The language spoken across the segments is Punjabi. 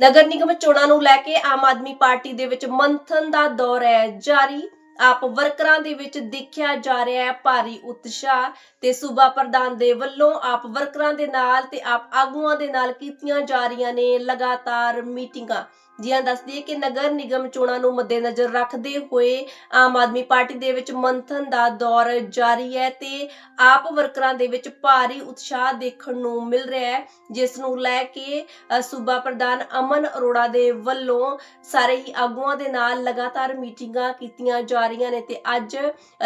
ਨਗਰ ਨਿਗਮ ਚੋਣਾਂ ਨੂੰ ਲੈ ਕੇ ਆਮ ਆਦਮੀ ਪਾਰਟੀ ਦੇ ਵਿੱਚ ਮੰਥਨ ਦਾ ਦੌਰ ਹੈ। ਜਾਰੀ ਆਪ ਵਰਕਰਾਂ ਦੇ ਵਿੱਚ ਦੇਖਿਆ ਜਾ ਰਿਹਾ ਹੈ ਭਾਰੀ ਉਤਸ਼ਾਹ ਤੇ ਸੂਬਾ ਪ੍ਰਧਾਨ ਦੇ ਵੱਲੋਂ ਆਪ ਵਰਕਰਾਂ ਦੇ ਨਾਲ ਤੇ ਆਪ ਆਗੂਆਂ ਦੇ ਨਾਲ ਕੀਤੀਆਂ ਜਾ ਰਹੀਆਂ ਨੇ ਲਗਾਤਾਰ ਮੀਟਿੰਗਾਂ। ਜਿਹਾਂ ਦੱਸਦੀ ਹੈ ਕਿ ਨਗਰ ਨਿਗਮ ਚੋਣਾਂ ਨੂੰ ਮੱਦੇਨਜ਼ਰ ਰੱਖਦੇ ਹੋਏ ਆਮ ਆਦਮੀ ਪਾਰਟੀ ਦੇ ਵਿੱਚ ਮੰਥਨ ਦਾ ਦੌਰ ਜਾਰੀ ਹੈ ਤੇ ਆਪ ਵਰਕਰਾਂ ਦੇ ਵਿੱਚ ਭਾਰੀ ਉਤਸ਼ਾਹ ਦੇਖਣ ਨੂੰ ਮਿਲ ਰਿਹਾ ਹੈ, ਜਿਸ ਨੂੰ ਲੈ ਕੇ ਸੂਬਾ ਪ੍ਰਧਾਨ ਅਮਨ ਅਰੋੜਾ ਦੇ ਵੱਲੋਂ ਸਾਰੇ ਹੀ ਆਗੂਆਂ ਦੇ ਨਾਲ ਲਗਾਤਾਰ ਮੀਟਿੰਗਾਂ ਕੀਤੀਆਂ ਜਾ ਰਹੀਆਂ ਨੇ ਤੇ ਅੱਜ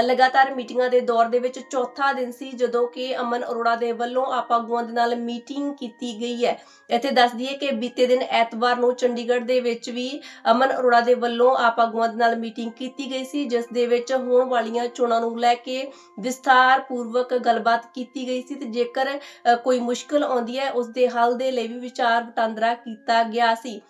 ਲਗਾਤਾਰ ਮੀਟਿੰਗਾਂ ਦੇ ਦੌਰ ਦੇ ਵਿੱਚ ਚੌਥਾ ਦਿਨ ਸੀ ਜਦੋਂ ਕਿ ਅਮਨ ਅਰੋੜਾ ਦੇ ਵੱਲੋਂ ਆਪ ਆਗੂਆਂ ਦੇ ਨਾਲ ਮੀਟਿੰਗ ਕੀਤੀ ਗਈ ਹੈ। ਇੱਥੇ ਦੱਸ ਦਈਏ ਕਿ ਬੀਤੇ ਦਿਨ ਐਤਵਾਰ ਨੂੰ ਚੰਡੀਗੜ੍ਹ ਦੇ ਵਿੱਚ ਵੀ ਅਮਨ ਅਰੋੜਾ ਦੇ ਵੱਲੋਂ ਆਪ ਆਗੂਆਂ ਦੇ ਨਾਲ ਮੀਟਿੰਗ ਕੀਤੀ ਗਈ ਸੀ, ਜਿਸ ਦੇ ਵਿੱਚ ਹੋਣ ਵਾਲੀਆਂ ਚੋਣਾਂ ਨੂੰ ਲੈ ਕੇ ਵਿਸਥਾਰ ਪੂਰਵਕ ਗੱਲਬਾਤ ਕੀਤੀ ਗਈ ਸੀ ਤੇ ਜੇਕਰ ਕੋਈ ਮੁਸ਼ਕਲ ਆਉਂਦੀ ਹੈ, ਉਸ ਦੇ ਹੱਲ ਦੇ ਲਈ ਵੀ ਵਿਚਾਰ ਵਟਾਂਦਰਾ ਕੀਤਾ ਗਿਆ ਸੀ।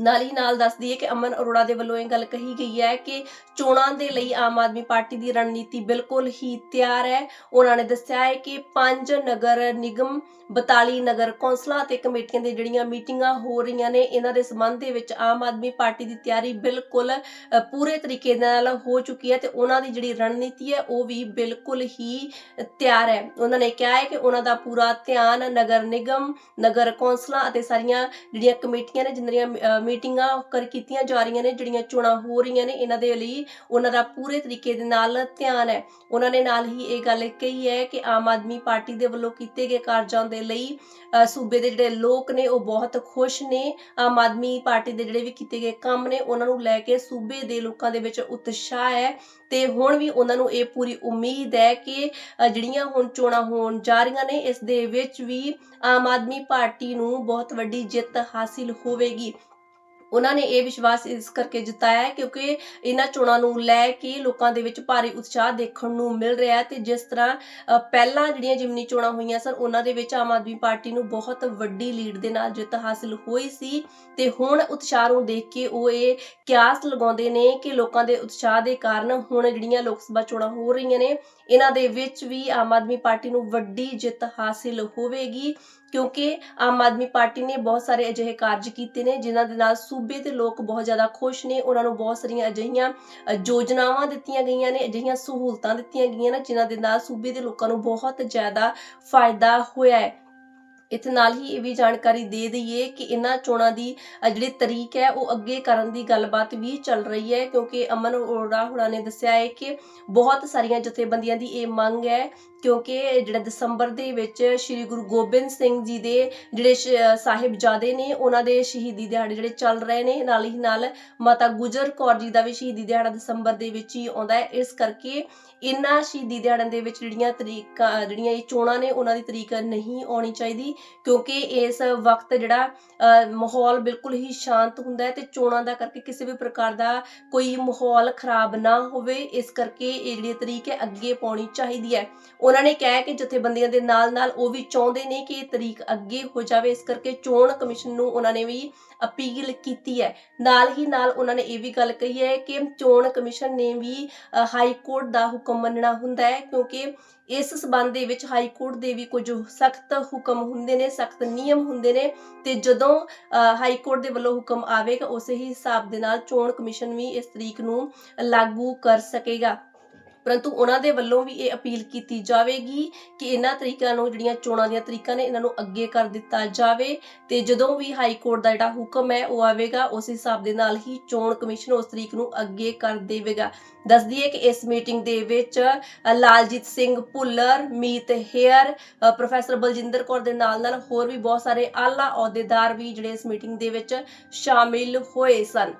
ਨਾਲ ਹੀ ਨਾਲ ਦੱਸ ਦਈਏ ਕਿ ਅਮਨ ਅਰੋੜਾ ਦੇ ਵੱਲੋਂ ਇਹ ਗੱਲ ਕਹੀ ਗਈ ਹੈ ਕਿ ਚੋਣਾਂ ਦੇ ਲਈ ਆਮ ਆਦਮੀ ਪਾਰਟੀ ਦੀ ਰਣਨੀਤੀ ਬਿਲਕੁਲ ਹੀ ਤਿਆਰ ਹੈ। ਉਹਨਾਂ ਨੇ ਦੱਸਿਆ ਹੈ ਕਿ ਪੰਜ ਨਗਰ ਨਿਗਮ 42 ਨਗਰ ਕੌਂਸਲਾਂ ਤੇ ਕਮੇਟੀਆਂ ਦੇ ਜਿਹੜੀਆਂ ਮੀਟਿੰਗਾਂ ਹੋ ਰਹੀਆਂ ਨੇ, ਇਹਨਾਂ ਦੇ ਸੰਬੰਧ ਦੇ ਵਿੱਚ ਆਮ ਆਦਮੀ ਪਾਰਟੀ ਦੀ ਤਿਆਰੀ ਬਿਲਕੁਲ ਪੂਰੇ ਤਰੀਕੇ ਨਾਲ ਹੋ ਚੁੱਕੀ ਹੈ ਤੇ ਉਹਨਾਂ ਦੀ ਜਿਹੜੀ ਰਣਨੀਤੀ ਹੈ, ਉਹ ਵੀ ਬਿਲਕੁਲ ਹੀ ਤਿਆਰ ਹੈ। ਉਹਨਾਂ ਨੇ ਕਿਹਾ ਹੈ ਕਿ ਉਹਨਾਂ ਦਾ ਪੂਰਾ ਧਿਆਨ ਨਗਰ ਨਿਗਮ, ਨਗਰ ਕੌਂਸਲਾਂ ਅਤੇ ਸਾਰੀਆਂ ਜਿਹੜੀਆਂ ਕਮੇਟੀਆਂ ਨੇ ਜਿੰਨੀਆਂ ਮੀਟਿੰਗਾਂ ਕਰ ਕੀਤੀਆਂ ਜਾ ਰਹੀਆਂ ਨੇ, ਜਿਹੜੀਆਂ ਚੋਣਾਂ ਹੋ ਰਹੀਆਂ ਨੇ, ਇਹਨਾਂ ਦੇ ਲਈ ਉਹਨਾਂ ਦਾ ਪੂਰੇ ਤਰੀਕੇ ਦੇ ਨਾਲ ਧਿਆਨ ਹੈ। ਉਹਨਾਂ ਨੇ ਨਾਲ ਹੀ ਇਹ ਗੱਲ ਕਹੀ ਹੈ ਕਿ ਆਮ ਆਦਮੀ ਪਾਰਟੀ ਦੇ ਵੱਲੋਂ ਕੀਤੇ ਗਏ ਕਾਰਜਾਂ ਦੇ ਲਈ ਸੂਬੇ ਦੇ ਜਿਹੜੇ ਲੋਕ ਨੇ, ਉਹ ਬਹੁਤ ਖੁਸ਼ ਨੇ। ਆਮ ਆਦਮੀ ਪਾਰਟੀ ਦੇ ਜਿਹੜੇ ਵੀ ਕੀਤੇ ਗਏ ਕੰਮ ਨੇ, ਉਹਨਾਂ ਨੂੰ ਲੈ ਕੇ ਸੂਬੇ ਦੇ ਲੋਕਾਂ ਦੇ ਵਿੱਚ ਉਤਸ਼ਾਹ ਹੈ ਤੇ ਹੁਣ ਵੀ ਉਹਨਾਂ ਨੂੰ ਇਹ ਪੂਰੀ ਉਮੀਦ ਹੈ ਕਿ ਜਿਹੜੀਆਂ ਹੁਣ ਚੋਣਾਂ ਹੋਣ ਜਾ ਰਹੀਆਂ ਨੇ, ਇਸ ਦੇ ਵਿੱਚ ਵੀ ਆਮ ਆਦਮੀ ਪਾਰਟੀ ਨੂੰ ਬਹੁਤ ਵੱਡੀ ਜਿੱਤ ਹਾਸਿਲ ਹੋਵੇਗੀ। ਉਹਨਾਂ ਨੇ ਇਹ ਵਿਸ਼ਵਾਸ ਇਸ ਕਰਕੇ ਜਤਾਇਆ ਹੈ ਕਿਉਂਕਿ ਇਹਨਾਂ ਚੋਣਾਂ ਨੂੰ ਲੈ ਕੇ ਲੋਕਾਂ ਦੇ ਵਿੱਚ ਭਾਰੀ ਉਤਸ਼ਾਹ ਦੇਖਣ ਨੂੰ ਮਿਲ ਰਿਹਾ ਹੈ ਤੇ ਜਿਸ ਤਰ੍ਹਾਂ ਪਹਿਲਾਂ ਜਿਹੜੀਆਂ ਜਿਮਨੀ ਚੋਣਾਂ ਹੋਈਆਂ ਸਨ, ਉਹਨਾਂ ਦੇ ਵਿੱਚ ਆਮ ਆਦਮੀ ਪਾਰਟੀ ਨੂੰ ਬਹੁਤ ਵੱਡੀ ਲੀਡ ਦੇ ਨਾਲ ਜਿੱਤ ਹਾਸਿਲ ਹੋਈ ਸੀ ਤੇ ਹੁਣ ਉਤਸ਼ਾਹ ਨੂੰ ਦੇਖ ਕੇ ਉਹ ਇਹ ਕਿਆਸ ਲਗਾਉਂਦੇ ਨੇ ਕਿ ਲੋਕਾਂ ਦੇ ਉਤਸ਼ਾਹ ਦੇ ਕਾਰਨ ਹੁਣ ਜਿਹੜੀਆਂ ਲੋਕ ਸਭਾ ਚੋਣਾਂ ਹੋ ਰਹੀਆਂ ਨੇ, ਇਹਨਾਂ ਦੇ ਵਿੱਚ ਵੀ ਆਮ ਆਦਮੀ ਪਾਰਟੀ ਨੂੰ ਵੱਡੀ ਜਿੱਤ ਹਾਸਿਲ ਹੋਵੇਗੀ ਕਿਉਂਕਿ ਆਮ ਆਦਮੀ ਪਾਰਟੀ ਨੇ ਬਹੁਤ ਸਾਰੇ ਅਜਿਹੇ ਕਾਰਜ ਕੀਤੇ ਨੇ ਜਿਨ੍ਹਾਂ ਦੇ ਨਾਲ ਸੂਬੇ ਦੇ ਲੋਕ ਬਹੁਤ ਜ਼ਿਆਦਾ ਖੁਸ਼ ਨੇ। ਉਹਨਾਂ ਨੂੰ ਬਹੁਤ ਸਾਰੀਆਂ ਅਜਿਹੀਆਂ ਯੋਜਨਾਵਾਂ ਦਿੱਤੀਆਂ ਗਈਆਂ ਨੇ, ਅਜਿਹੀਆਂ ਸਹੂਲਤਾਂ ਦਿੱਤੀਆਂ ਗਈਆਂ ਨੇ, ਜਿਨ੍ਹਾਂ ਦੇ ਨਾਲ ਸੂਬੇ ਦੇ ਲੋਕਾਂ ਨੂੰ ਬਹੁਤ ਜ਼ਿਆਦਾ ਫਾਇਦਾ ਹੋਇਆ ਹੈ। ਇੱਥੇ ਨਾਲ ਹੀ ਇਹ ਵੀ ਜਾਣਕਾਰੀ ਦੇ ਦਈਏ ਕਿ ਇਹਨਾਂ ਚੋਣਾਂ ਦੀ ਜਿਹੜੀ ਤਰੀਕ ਹੈ, ਉਹ ਅੱਗੇ ਕਰਨ ਦੀ ਗੱਲਬਾਤ ਵੀ ਚੱਲ ਰਹੀ ਹੈ। ਕਿਉਂਕਿ ਅਮਨ ਅਰੋੜਾ ਹੁਣਾਂ ਨੇ ਦੱਸਿਆ ਹੈ ਕਿ ਬਹੁਤ ਸਾਰੀਆਂ ਜਥੇਬੰਦੀਆਂ ਦੀ ਇਹ ਮੰਗ ਹੈ ਕਿਉਂਕਿ ਜਿਹੜਾ ਦਸੰਬਰ ਦੇ ਵਿੱਚ ਸ੍ਰੀ ਗੁਰੂ ਗੋਬਿੰਦ ਸਿੰਘ ਜੀ ਦੇ ਜਿਹੜੇ ਸਾਹਿਬਜ਼ਾਦੇ ਨੇ ਉਹਨਾਂ ਦੇ ਸ਼ਹੀਦੀ ਦਿਹਾੜੇ ਜਿਹੜੇ ਚੱਲ ਰਹੇ ਨੇ ਨਾਲ ਹੀ ਨਾਲ ਮਾਤਾ ਗੁਜਰ ਕੌਰ ਜੀ ਦਾ ਵੀ ਸ਼ਹੀਦੀ ਦਿਹਾੜਾ ਦਸੰਬਰ ਦੇ ਵਿੱਚ ਹੀ ਆਉਂਦਾ ਹੈ। ਇਸ ਕਰਕੇ ਇਹਨਾਂ ਸ਼ਹੀਦੀ ਦਿਹਾੜਿਆਂ ਦੇ ਵਿੱਚ ਜਿਹੜੀਆਂ ਤਰੀਕਾਂ ਜਿਹੜੀਆਂ ਇਹ ਚੋਣਾਂ ਨੇ ਉਹਨਾਂ ਦੀ ਤਰੀਕ ਨਹੀਂ ਆਉਣੀ ਚਾਹੀਦੀ ਕਿਉਂਕਿ ਇਸ ਵਕਤ ਜਿਹੜਾ ਅ, ਮਾਹੌਲ ਬਿਲਕੁਲ ਹੀ ਸ਼ਾਂਤ ਹੁੰਦਾ ਹੈ ਤੇ ਚੋਣਾਂ ਦਾ ਕਰਕੇ ਕਿਸੇ ਵੀ ਪ੍ਰਕਾਰ ਦਾ ਕੋਈ ਮਾਹੌਲ ਖਰਾਬ ਨਾ ਹੋਵੇ। ਇਸ ਕਰਕੇ ਇਹ ਜਿਹੜੀ ਤਰੀਕ ਹੈ ਅੱਗੇ ਪਾਉਣੀ ਚਾਹੀਦੀ ਹੈ। ਉਹਨਾਂ ਨੇ ਕਿਹਾ ਕਿ ਜਥੇਬੰਦੀਆਂ ਦੇ ਨਾਲ ਨਾਲ ਉਹ ਵੀ ਚਾਹੁੰਦੇ ਨੇ ਕਿ ਇਹ ਤਰੀਕ ਅੱਗੇ ਹੋ ਜਾਵੇ। ਇਸ ਕਰਕੇ ਚੋਣ ਕਮਿਸ਼ਨ ਨੂੰ ਉਹਨਾਂ ਨੇ ਵੀ ਅਪੀਲ ਕੀਤੀ ਹੈ। ਨਾਲ ਹੀ ਨਾਲ ਉਹਨਾਂ ਨੇ ਇਹ ਵੀ ਗੱਲ ਕਹੀ ਹੈ ਕਿ ਚੋਣ ਕਮਿਸ਼ਨ ਨੇ ਵੀ ਹਾਈ ਕੋਰਟ ਦਾ ਹੁਕਮ ਮੰਨਣਾ ਹੁੰਦਾ ਹੈ ਕਿਉਂਕਿ ਇਸ ਸਬੰਧ ਦੇ ਵਿੱਚ ਹਾਈ ਕੋਰਟ ਦੇ ਵੀ ਕੁਝ ਸਖਤ ਹੁਕਮ ਹੁੰਦੇ ਨੇ, ਸਖਤ ਨਿਯਮ ਹੁੰਦੇ ਨੇ ਤੇ ਜਦੋਂ ਹਾਈ ਕੋਰਟ ਦੇ ਵੱਲੋਂ ਹੁਕਮ ਆਵੇਗਾ, ਉਸੇ ਹੀ ਹਿਸਾਬ ਦੇ ਨਾਲ ਚੋਣ ਕਮਿਸ਼ਨ ਵੀ ਇਸ ਤਰੀਕ ਨੂੰ ਲਾਗੂ ਕਰ ਸਕੇਗਾ। ਪਰੰਤੂ ਉਹਨਾਂ ਦੇ ਵੱਲੋਂ ਵੀ ਇਹ ਅਪੀਲ ਕੀਤੀ ਜਾਵੇਗੀ ਕਿ ਇਹਨਾਂ ਤਰੀਕਾਂ ਨੂੰ, ਜਿਹੜੀਆਂ ਚੋਣਾਂ ਦੀਆਂ ਤਰੀਕਾਂ ਨੇ, ਇਹਨਾਂ ਨੂੰ ਅੱਗੇ ਕਰ ਦਿੱਤਾ ਜਾਵੇ ਤੇ ਜਦੋਂ ਵੀ ਹਾਈ ਕੋਰਟ ਦਾ ਜਿਹੜਾ ਹੁਕਮ ਹੈ, ਉਹ ਆਵੇਗਾ, ਉਸ ਹਿਸਾਬ ਦੇ ਨਾਲ ਹੀ ਚੋਣ ਕਮਿਸ਼ਨ ਉਸ ਤਰੀਕ ਨੂੰ ਅੱਗੇ ਕਰ ਦੇਵੇਗਾ। ਦੱਸ ਦਈਏ ਕਿ ਇਸ ਮੀਟਿੰਗ ਦੇ ਵਿੱਚ ਲਾਲਜੀਤ ਸਿੰਘ ਭੁੱਲਰ, ਮੀਤ ਹੇਅਰ ਪ੍ਰੋਫੈਸਰ ਬਲਜਿੰਦਰ ਕੌਰ ਦੇ ਨਾਲ ਨਾਲ ਹੋਰ ਵੀ ਬਹੁਤ ਸਾਰੇ ਆਲਾ ਅਹੁਦੇਦਾਰ ਵੀ ਜਿਹੜੇ ਇਸ ਮੀਟਿੰਗ ਦੇ ਵਿੱਚ ਸ਼ਾਮਿਲ ਹੋਏ ਸਨ।